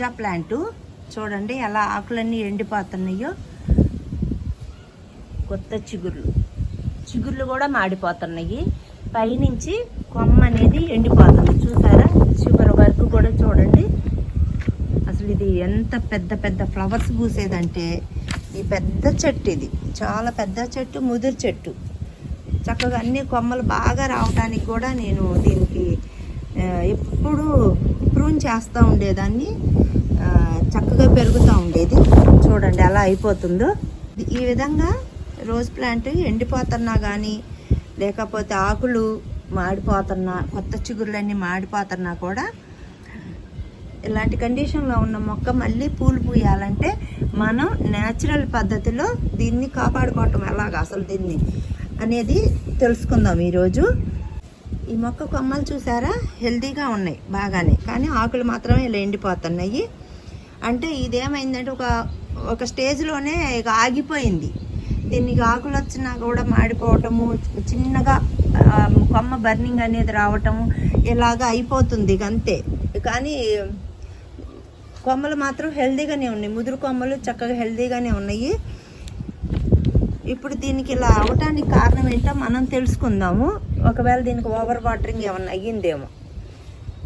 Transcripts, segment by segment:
రోజా plant. చూడండి ఎలా ఆకులన్నీ ఎండిపోతున్నాయో. కొత్త చిగుర్లు. చిగుర్లు కూడా మాడిపోతున్నాయి. పైనుంచి కొమ్మ అనేది ఎండిపోతుంది. చూసారా? చివరి వరకు కూడా చూడండి. అసలు ఇది ఎంత పెద్ద పెద్ద ఫ్లవర్స్ పూసేదంటే ఈ పెద్ద చెట్టు ఇది. చాలా పెద్ద చెట్టు ముదురు చెట్టు. చక్కగా అన్ని కొమ్మలు బాగా రావడానికి కూడా నేను దీనికి ఎప్పుడూ ఎప్పుడు ప్రూన్ చేస్తూ ఉండేదాన్ని. చక్కగా పెరుగుతూ ఉండేది. చూడండి ఎలా అయిపోతుందో. ఈ విధంగా రోజ్ ప్లాంట్ ఎండిపోతున్నా కానీ లేకపోతే ఆకులు మాడిపోతున్నా కొత్త చిగురులన్నీ మాడిపోతున్నా కూడా ఇలాంటి కండిషన్లో ఉన్న మొక్క మళ్ళీ పూలు పూయాలంటే మనం న్యాచురల్ పద్ధతిలో దీన్ని కాపాడుకోవటం ఎలాగ అసలు దీన్ని అనేది తెలుసుకుందాం ఈరోజు. ఈ మొక్క కొమ్మలు చూసారా? హెల్తీగా ఉన్నాయి బాగానే. కానీ ఆకులు మాత్రమే ఇలా ఎండిపోతున్నాయి. అంటే ఇదేమైందంటే ఒక ఒక స్టేజ్లోనే ఇక ఆగిపోయింది. దీనికి ఆకులు వచ్చినా కూడా మాడిపోవటము చిన్నగా కొమ్మ బర్నింగ్ అనేది రావటము ఇలాగా అయిపోతుంది ఇక అంతే. కానీ కొమ్మలు మాత్రం హెల్దీగానే ఉన్నాయి. ముదురు కొమ్మలు చక్కగా హెల్దీగానే ఉన్నాయి. ఇప్పుడు దీనికి ఇలా అవటానికి కారణం ఏంటో మనం తెలుసుకుందాము. ఒకవేళ దీనికి ఓవర్ వాటరింగ్ ఏమన్నా అయ్యిందేమో.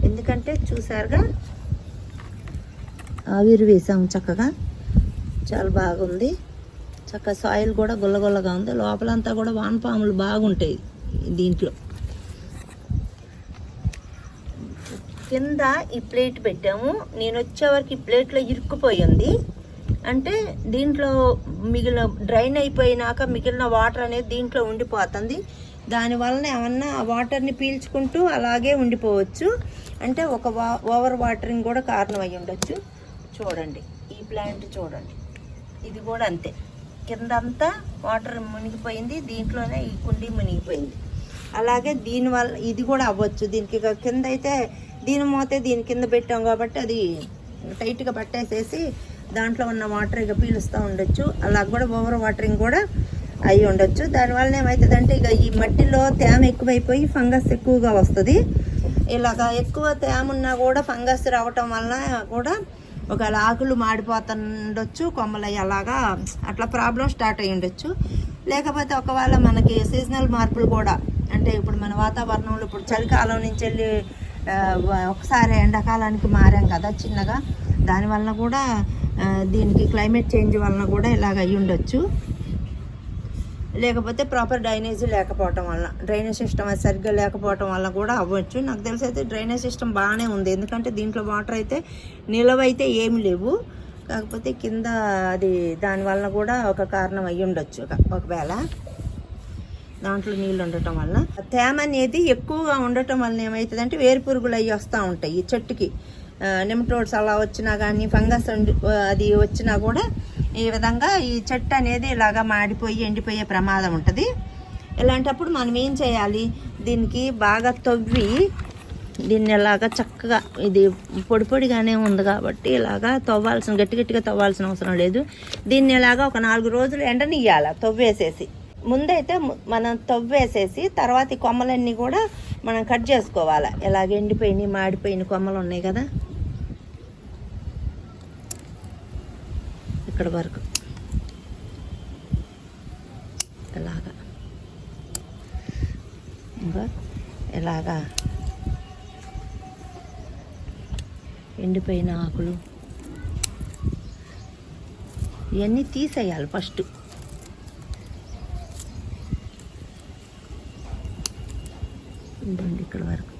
ఎందుకంటే చూసారుగా ఆవిరి వేసాము చక్కగా. చాలా బాగుంది. చక్కగా సాయిల్ కూడా గుల్లగుల్లగా ఉంది. లోపలంతా కూడా వానపాములు బాగుంటాయి దీంట్లో. కింద ఈ ప్లేట్ పెట్టాము. నేను వచ్చే వరకు ఈ ప్లేట్లో ఇరుక్కుపోయింది. అంటే దీంట్లో మిగిలిన డ్రైన్ అయిపోయినాక మిగిలిన వాటర్ అనేది దీంట్లో ఉండిపోతుంది. దానివలన ఏమన్నా ఆ వాటర్ని పీల్చుకుంటూ అలాగే ఉండిపోవచ్చు. అంటే ఒక వా ఓవర్ వాటరింగ్ కూడా కారణం అయి ఉండొచ్చు. చూడండి ఈ ప్లాంట్ చూడండి. ఇది కూడా అంతే. కిందంతా వాటర్ మునిగిపోయింది దీంట్లోనే ఈ కుండీ మునిగిపోయింది. అలాగే దీనివల్ల ఇది కూడా అవ్వచ్చు. దీనికి ఇక కింద అయితే దీని మోతే దీని కింద పెట్టాం కాబట్టి అది టైట్గా పట్టేసేసి దాంట్లో ఉన్న వాటర్ ఇక పీలుస్తూ ఉండొచ్చు. అలా కూడా ఓవర్ వాటరింగ్ కూడా అయి ఉండొచ్చు. దానివల్ల ఏమవుతుందంటే ఇక ఈ మట్టిలో తేమ ఎక్కువైపోయి ఫంగస్ ఎక్కువగా వస్తుంది. ఇలాగా ఎక్కువ తేమ ఉన్నా కూడా ఫంగస్ రావటం వలన కూడా ఒకవేళ ఆకులు మాడిపోతుండొచ్చు కొమ్మలు అలాగా అట్లా ప్రాబ్లం స్టార్ట్ అయ్యి ఉండొచ్చు. లేకపోతే ఒకవేళ మనకి సీజనల్ మార్పులు కూడా అంటే ఇప్పుడు మన వాతావరణంలో ఇప్పుడు చలికాలం నుంచి వెళ్ళి ఒకసారి ఎండాకాలానికి మారాం కదా చిన్నగా దానివలన కూడా దీనికి క్లైమేట్ చేంజ్ వలన కూడా ఇలాగ అయ్యి ఉండొచ్చు. లేకపోతే ప్రాపర్ డ్రైనేజ్ లేకపోవటం వల్ల డ్రైనేజ్ సిస్టమ్ అది సరిగ్గా లేకపోవటం వల్ల కూడా అవ్వచ్చు. నాకు తెలిసి అయితే డ్రైనేజ్ సిస్టమ్ బాగానే ఉంది. ఎందుకంటే దీంట్లో వాటర్ అయితే నిలవైతే ఏమి లేవు. కాకపోతే కింద అది దానివల్ల కూడా ఒక కారణం అయ్యి ఉండొచ్చు. ఒకవేళ దాంట్లో నీళ్ళు ఉండటం వల్ల. తేమ అనేది ఎక్కువగా ఉండటం వల్ల ఏమవుతుందంటే వేరు పురుగులు అవి వస్తూ ఉంటాయి ఈ చెట్టుకి. నిమ్టోడ్స్ అలా వచ్చినా కానీ ఫంగస్ అది వచ్చినా కూడా ఈ విధంగా ఈ చెట్టు అనేది ఇలాగా మాడిపోయి ఎండిపోయే ప్రమాదం ఉంటుంది. ఇలాంటప్పుడు మనం ఏం చేయాలి? దీనికి బాగా తవ్వి దీన్ని ఇలాగా చక్కగా ఇది పొడి పొడిగానే ఉంది కాబట్టి ఇలాగా తవ్వాల్సిన గట్టి గట్టిగా తవ్వాల్సిన అవసరం లేదు. దీన్ని ఇలాగా ఒక నాలుగు రోజులు ఎండనియ్యాల తవ్వేసేసి. ముందైతే మనం తవ్వేసేసి తర్వాత ఈ కొమ్మలన్నీ కూడా మనం కట్ చేసుకోవాలి? ఇలాగ ఎండిపోయినాయి మాడిపోయిన కొమ్మలు ఉన్నాయి కదా? ఇక్కడ వరకు. ఇలాగా. ఇంకా ఇలాగా. ఎండిపోయిన ఆకులు. ఇవన్నీ తీసేయాలి ఫస్ట్. ఇదండి ఇక్కడ వరకు.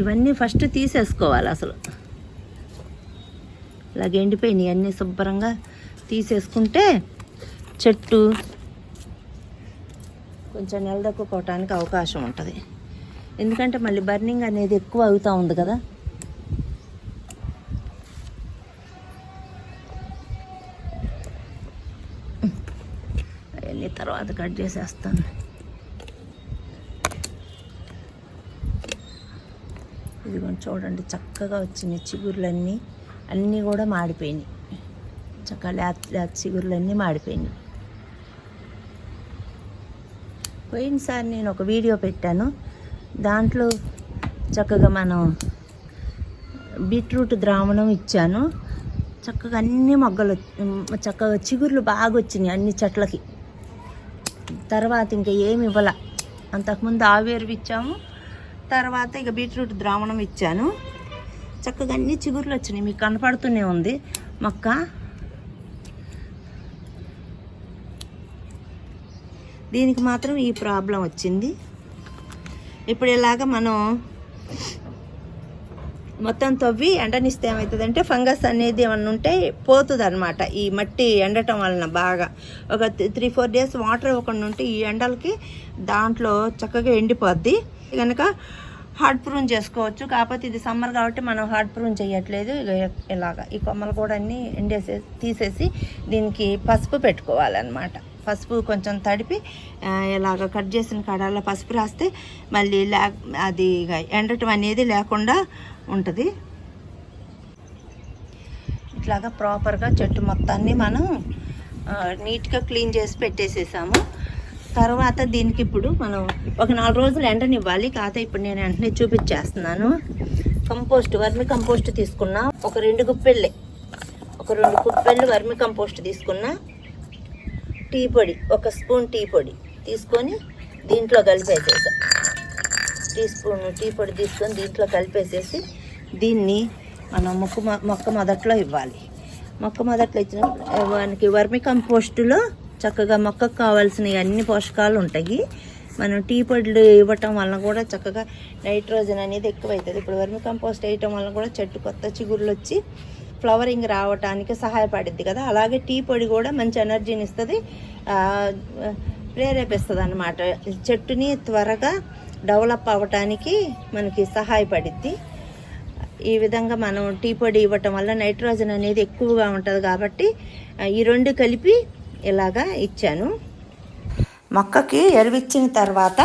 ఇవన్నీ ఫస్ట్ తీసేసుకోవాలి అసలు. ఇలాగ ఎండిపోయినాయి అన్నీ శుభ్రంగా తీసేసుకుంటే చెట్టు కొంచెం నిలదొక్కుకోవటానికి అవకాశం ఉంటుంది. ఎందుకంటే మళ్ళీ బర్నింగ్ అనేది ఎక్కువ అవుతూ ఉంది కదా. అవన్నీ తర్వాత కట్ చేసేస్తాను. ఇదిగోండి చూడండి చక్కగా వచ్చింది చిగుర్లన్నీ. అన్నీ కూడా మాడిపోయినాయి. చక్కగా లేత లేత చిగుర్లన్నీ మాడిపోయినాయి. పోయినసారి నేను ఒక వీడియో పెట్టాను. దాంట్లో చక్కగా మనం బీట్రూట్ ద్రావణం ఇచ్చాను. చక్కగా అన్ని మొగ్గలు చక్కగా చిగుర్లు బాగా వచ్చినాయి అన్ని చెట్లకి. తర్వాత ఇంకా ఏమి ఇవ్వాల. అంతకుముందు ఆవేరు ఇచ్చాము. తర్వాత ఇక బీట్రూట్ ద్రావణం ఇచ్చాను. చక్కగా అన్ని చిగుర్లు వచ్చినాయి. మీకు కనపడుతూనే ఉంది. మొక్క. దీనికి మాత్రం ఈ ప్రాబ్లం వచ్చింది. ఇప్పుడు ఇలాగ మనం మొత్తం తవ్వి ఎండనిస్తే ఏమవుతుందంటే ఫంగస్ అనేది ఏమన్నా ఉంటే పోతుంది అనమాట ఈ మట్టి ఎండటం వలన బాగా. ఒక త్రీ ఫోర్ డేస్ వాటర్ ఇవ్వకుండా ఉంటే ఈ ఎండలకి దాంట్లో చక్కగా ఎండిపోద్ది. కనుక హార్డ్ ప్రూన్ చేసుకోవచ్చు. కాకపోతే ఇది సమ్మర్ కాబట్టి మనం హార్డ్ ప్రూన్ చేయట్లేదు ఇక ఇలాగా ఈ కొమ్మలు కూడా అన్నీ ఎండేసే తీసేసి దీనికి పసుపు పెట్టుకోవాలన్నమాట. పసుపు కొంచెం తడిపి ఇలాగ కట్ చేసిన కడాల్లో పసుపు రాస్తే మళ్ళీ లే అది ఇక ఎండటం అనేది లేకుండా ఉంటుంది. ఇట్లాగా ప్రాపర్గా చెట్టు మొత్తాన్ని మనం నీట్గా క్లీన్ చేసి పెట్టేసేసాము. తర్వాత దీనికి ఇప్పుడు మనం ఒక నాలుగు రోజులు ఎండనివ్వాలి. కాకపోతే ఇప్పుడు నేను వెంటనే చూపించేస్తున్నాను. కంపోస్ట్ వర్మి కంపోస్ట్ తీసుకున్నా. ఒక రెండు గుప్పెళ్ళే. ఒక రెండు గుప్పెళ్ళు వర్మి కంపోస్ట్ తీసుకున్నా. టీ పొడి ఒక స్పూన్ టీ పొడి తీసుకొని దీంట్లో కలిపేసేసా. టీ స్పూన్ టీ పొడి తీసుకొని దీంట్లో కలిపేసేసి దీన్ని మనం మొక్క మొక్క మొదట్లో ఇవ్వాలి. మొక్క మొదట్లో ఇచ్చిన మనకి వర్మి కంపోస్టులో చక్కగా మొక్కకు కావాల్సిన అన్ని పోషకాలు ఉంటాయి. మనం టీ పొడులు ఇవ్వటం వలన కూడా చక్కగా నైట్రోజన్ అనేది ఎక్కువవుతుంది ఇప్పుడు వర్మి కంపోస్ట్ వేయటం వలన కూడా చెట్టు కొత్త చిగుర్లు వచ్చి ఫ్లవరింగ్ రావటానికి సహాయపడుద్ది కదా. అలాగే టీ పొడి కూడా మంచి ఎనర్జీని ఇస్తుంది. ప్రేరేపిస్తుంది అనమాట చెట్టుని త్వరగా డెవలప్ అవ్వటానికి మనకి సహాయపడిద్ది. ఈ విధంగా మనం టీ పొడి ఇవ్వటం వల్ల నైట్రోజన్ అనేది ఎక్కువగా ఉంటుంది కాబట్టి ఈ రెండు కలిపి ఇలాగా ఇచ్చాను. మొక్కకి ఎరువిచ్చిన తర్వాత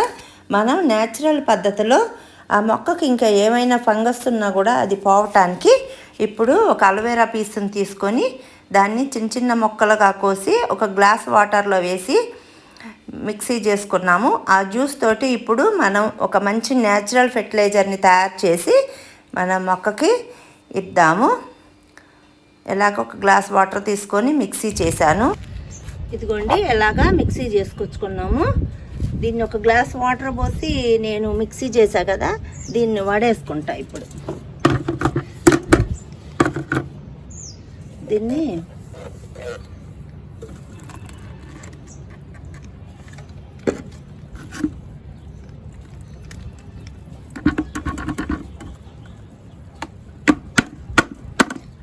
మనం న్యాచురల్ పద్ధతిలో ఆ మొక్కకి ఇంకా ఏమైనా ఫంగస్ ఉన్నా కూడా అది పోవటానికి ఇప్పుడు ఒక అలవేరా పీస్ని తీసుకొని దాన్ని చిన్న చిన్న మొక్కలుగా కోసి ఒక గ్లాస్ వాటర్లో వేసి మిక్సీ చేసుకున్నాము. ఆ జ్యూస్ తోటి ఇప్పుడు మనం ఒక మంచి న్యాచురల్ ఫెర్టిలైజర్ని తయారు చేసి మన మొక్కకి ఇద్దాము. ఇలాగ ఒక గ్లాస్ వాటర్ తీసుకొని మిక్సీ చేశాను. ఇదిగోండి ఎలాగా మిక్సీ చేసుకొచ్చుకున్నాము. దీన్ని ఒక గ్లాస్ వాటర్ పోసి నేను మిక్సీ చేశా కదా దీన్ని వడేసుకుంటా ఇప్పుడు. దీన్ని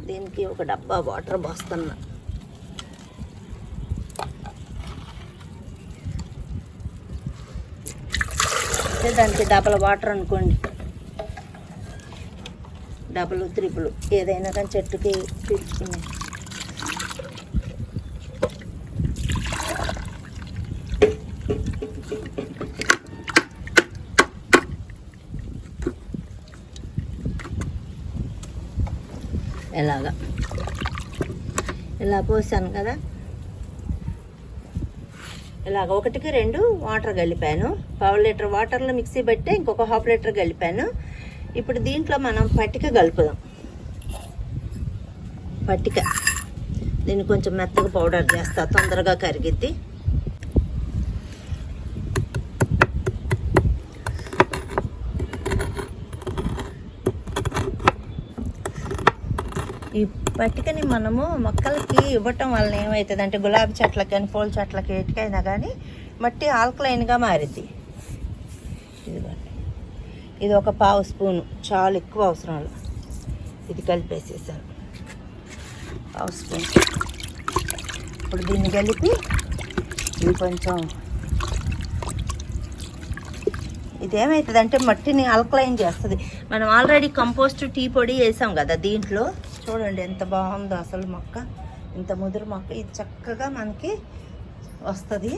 దీనికి ఒక డబ్బా వాటర్ పోస్తున్నా. అంటే దానికి డబల్ వాటర్ అనుకోండి. డబుల్ త్రిపుల్ ఏదైనా కానీ చెట్టుకి పీల్చుకునే. ఎలాగా? ఇలా పోసాను కదా. ఇలాగ ఒకటికి రెండు వాటర్ కలిపాను. పావు లీటర్ వాటర్లో మిక్సీ పెట్టి ఇంకొక హాఫ్ లీటర్ కలిపాను. ఇప్పుడు దీంట్లో మనం పట్టిక కలుపుదాం. పట్టిక. దీన్ని కొంచెం మెత్తగా పౌడర్ చేస్తా. తొందరగా కరిగిద్ది. ఈ పట్టికని మనము మొక్కలకి ఇవ్వటం వలన ఏమవుతుంది అంటే గులాబీ చెట్లకి కానీ పూల చెట్లకి ఎటుకైనా కానీ మట్టి ఆల్కలైన్గా మారింది ఇదిగోండి. ఇది ఒక పావు స్పూను. చాలా ఎక్కువ అవసరం ఇది కలిపేసేసాను. పావు స్పూన్. ఇప్పుడు దీన్ని కలిపి ఇది కొంచెం ఇదేమవుతుంది అంటే మట్టిని ఆల్కలైన్ చేస్తుంది. మనం ఆల్రెడీ కంపోస్ట్ టీ పొడి వేసాం కదా దీంట్లో. చూడండి ఎంత బాగుందో అసలు మొక్క ఇంత ముదురు మొక్క. ఇది చక్కగా మనకి వస్తుంది.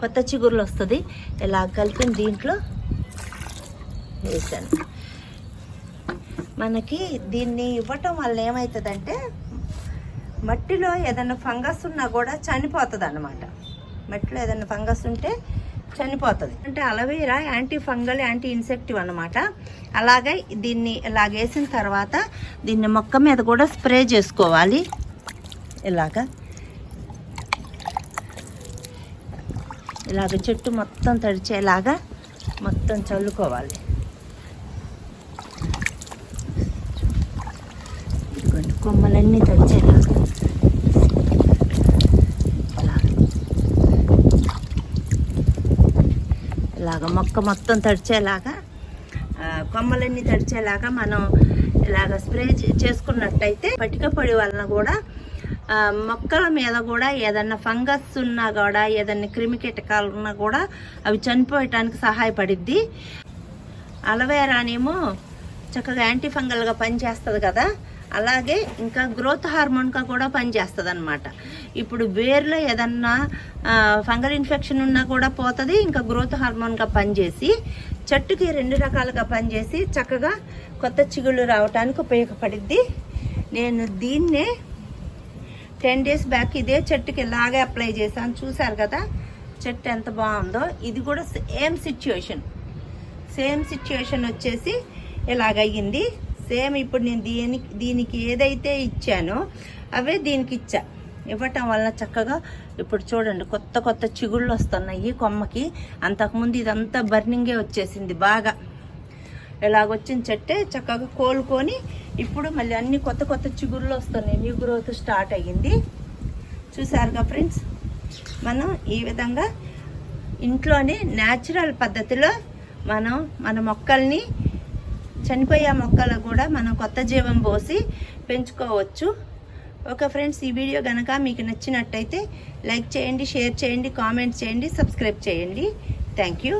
కొత్త చిగురులు వస్తుంది. ఇలా కలిపిన దీంట్లో వేసాను. మనకి దీన్ని ఇవ్వటం వల్ల ఏమవుతుందంటే మట్టిలో ఏదైనా ఫంగస్ ఉన్నా కూడా చనిపోతుంది అన్నమాట మట్టిలో ఏదైనా ఫంగస్ ఉంటే చనిపోతుంది. అంటే aloe vera anti fungal anti insective అన్నమాట. అలాగే దీన్ని ఇలాగేసిన తర్వాత దీన్ని మొక్క మీద కూడా స్ప్రే చేసుకోవాలి. ఇలాగా. ఇలాగ చెట్టు మొత్తం తడిచేలాగా మొత్తం చల్లుకోవాలి. కొమ్మలన్నీ తడిచేలాగా. అలాగా మొక్క మొత్తం తడిచేలాగా కొమ్మలన్నీ తడిచేలాగా మనం ఇలాగ స్ప్రే చేసుకున్నట్టయితే పటిక పొడి వలన కూడా మొక్కల మీద కూడా ఏదన్నా ఫంగస్ ఉన్నా కూడా ఏదన్నా క్రిమి కీటకాలు ఉన్నా కూడా అవి చనిపోయటానికి సహాయపడిద్ది. అలవేరానేమో చక్కగా యాంటీ ఫంగల్గా పనిచేస్తుంది కదా. అలాగే ఇంకా గ్రోత్ హార్మోన్గా కూడా పనిచేస్తుంది అనమాట ఇప్పుడు వేర్లో ఏదన్నా ఫంగల్ ఇన్ఫెక్షన్ ఉన్నా కూడా పోతుంది ఇంకా గ్రోత్ హార్మోన్గా పనిచేసి చెట్టుకి రెండు రకాలుగా పనిచేసి చక్కగా కొత్త చిగుళ్ళు రావడానికి ఉపయోగపడిద్ది. నేను దీన్నే టెన్ డేస్ బ్యాక్ ఇదే చెట్టుకి ఇలాగే అప్లై చేశాను. చూశారు కదా చెట్టు ఎంత బాగుందో. ఇది కూడా సేమ్ సిచ్యుయేషన్. సేమ్ సిచ్యుయేషన్ వచ్చేసి ఇలాగయ్యింది. సేమ్ ఇప్పుడు నేను దీనికి దీనికి ఏదైతే ఇచ్చానో అవే దీనికి ఇచ్చా. ఇవ్వటం వల్ల చక్కగా ఇప్పుడు చూడండి కొత్త కొత్త చిగుళ్ళు వస్తున్నాయి కొమ్మకి. అంతకుముందు ఇదంతా బర్నింగే వచ్చేసింది బాగా. ఇలాగొచ్చిన చెట్టే చక్కగా కోలుకొని ఇప్పుడు మళ్ళీ అన్ని కొత్త కొత్త చిగుళ్ళు వస్తున్నాయి. న్యూ గ్రోత్ స్టార్ట్ అయ్యింది. చూసారుగా ఫ్రెండ్స్? మనం ఈ విధంగా ఇంట్లోనే న్యాచురల్ పద్ధతిలో మనం మన మొక్కల్ని చనిపోయే మొక్కలు కూడా మనం కొత్త జీవం పోసి పెంచుకోవచ్చు. ఓకే ఫ్రెండ్స్ ఈ వీడియో కనుక మీకు నచ్చినట్టయితే లైక్ చేయండి షేర్ చేయండి కామెంట్ చేయండి సబ్స్క్రైబ్ చేయండి. Thank you.